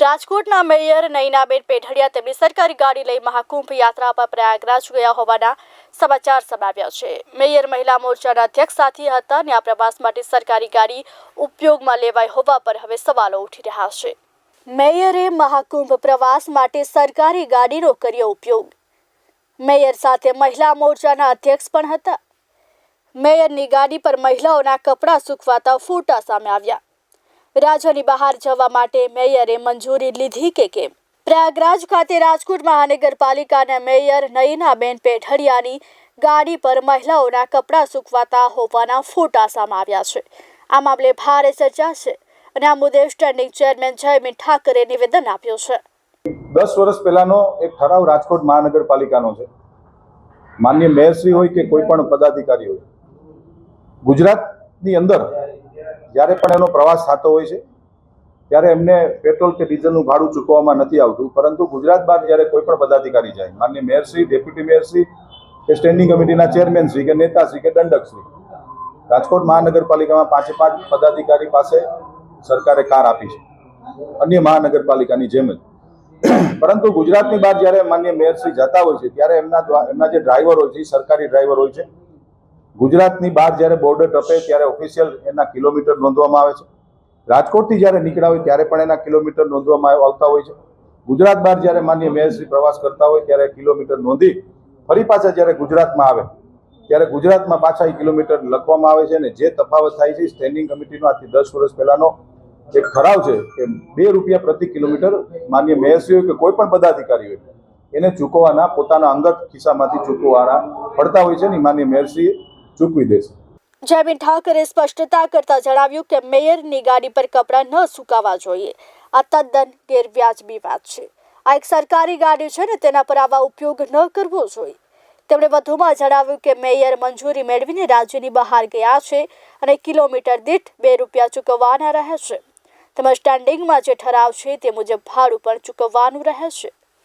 રાજકોટના મેયર નૈનાબેન પેઢડિયા તેમની સરકારી ગાડી લઈ મહાકુંભ યાત્રા પર પ્રયાગરાજ ગયા હોવાના સમાચાર સમાવ્યા છે. મેયર મહિલા મોરચાના અધ્યક્ષ સાથી હતા અને આ પ્રવાસ માટે સરકારી ગાડી ઉપયોગમાં લેવાઈ હોવા પર હવે સવાલો ઉઠી રહ્યા છે. મેયરે મહાકુંભ પ્રવાસ માટે સરકારી ગાડીનો કર્યો ઉપયોગ. મેયર સાથે મહિલા મોરચાના અધ્યક્ષ પણ હતા. મેયરની ગાડી પર મહિલાઓના કપડાં સૂકવાતા ફોટા સામે આવ્યા. રાજ્યની બહાર જવા માટે મેયરે મંજૂરી લીધી કે કેમ? પ્રયાગરાજ ખાતે રાજકોટ મહાનગરપાલિકાના મેયર નયનાબેન પેઠડિયાની ગાડી પર મહિલાઓના કપડાં સૂકવાતા હોવાના ફોટા સામે આવ્યા છે. આ મામલે ભારે ચર્ચા છે અને આ મુદ્દે સ્ટેન્ડિંગ ચેરમેન જયમીન ઠાકરે નિવેદન આપ્યું છે. દસ વર્ષ પહેલાનો એક ઠરાવ રાજકોટ મહાનગરપાલિકાનો છે. માન્ય મેયરશ્રી હોય કે કોઈ પણ પદાધિકારી હોય. ગુજરાતની અંદર જ્યારે પણ એનો પ્રવાસ થતો હોય છે, ત્યારે એમને પેટ્રોલ કે ડીઝલનું ભાડું ચૂકવવામાં નથી આવતું. પરંતુ ગુજરાત બહાર જ્યારે કોઈ પણ પદાધિકારી જાય માન્ય મેયરશ્રી ડેપ્યુટી મેયરશ્રી કે સ્ટેન્ડિંગ કમિટીના ચેરમેનશ્રી કે નેતાશ્રી કે દંડકશ્રી રાજકોટ મહાનગરપાલિકામાં પાંચે પાંચ પદાધિકારી પાસે સરકારે કાર આપી છે. અન્ય મહાનગરપાલિકાની જેમ જ. પરંતુ ગુજરાતની બહાર જ્યારે માન્ય મેયરશ્રી જતા હોય છે, ત્યારે એમના એમના જે ડ્રાઈવર હોય છે સરકારી ડ્રાઈવર હોય છે ગુજરાતની બહાર જ્યારે બોર્ડર ટપે ત્યારે ઓફિશિયલ એના કિલોમીટર નોંધવામાં આવે છે. રાજકોટથી જ્યારે નીકળ્યા હોય ત્યારે પણ એના કિલોમીટર નોંધવામાં આવ- આવતા હોય છે. ગુજરાત બહાર જ્યારે માન્ય મેયરશ્રી પ્રવાસ કરતા હોય ત્યારે કિલોમીટર નોંધી ફરી પાછા જ્યારે ગુજરાતમાં આવે, ત્યારે ગુજરાતમાં પાછા એ કિલોમીટર લખવામાં આવે છે અને જે તફાવત થાય છે સ્ટેન્ડિંગ કમિટીનો આજથી દસ વર્ષ પહેલાનો એક ઠરાવ છે કે બે રૂપિયા પ્રતિ કિલોમીટર માન્ય મેયરશ્રી હોય કે કોઈ પણ પદાધિકારી હોય એને ચૂકવવાના પોતાના અંગત ખિસ્સામાંથી ચૂકવવાના પડતા હોય છે ને માન્ય મેયરશ્રીએ ચૂકવી દેશે. જયમીન ઠાકરે સ્પષ્ટતા કરતા જણાવ્યું કે મેયરની ગાડી પર કપડાં ન સુકાવા જોઈએ. આ તદ્દન ગેરવ્યાજબી વાત છે. આ એક સરકારી ગાડી છે ને, તેના પર આવા ઉપયોગ ન કરવો જોઈએ. તેમણે વધુમાં જણાવ્યું કે મેયર મંજૂરી મેળવીને રાજ્યની બહાર ગયા છે અને કિલોમીટર દીઠ બે રૂપિયા ચૂકવવાના રહે છે તેમજ સ્ટેન્ડિંગમાં જે ઠરાવ છે તે મુજબ ભાડું પણ ચૂકવવાનું રહે છે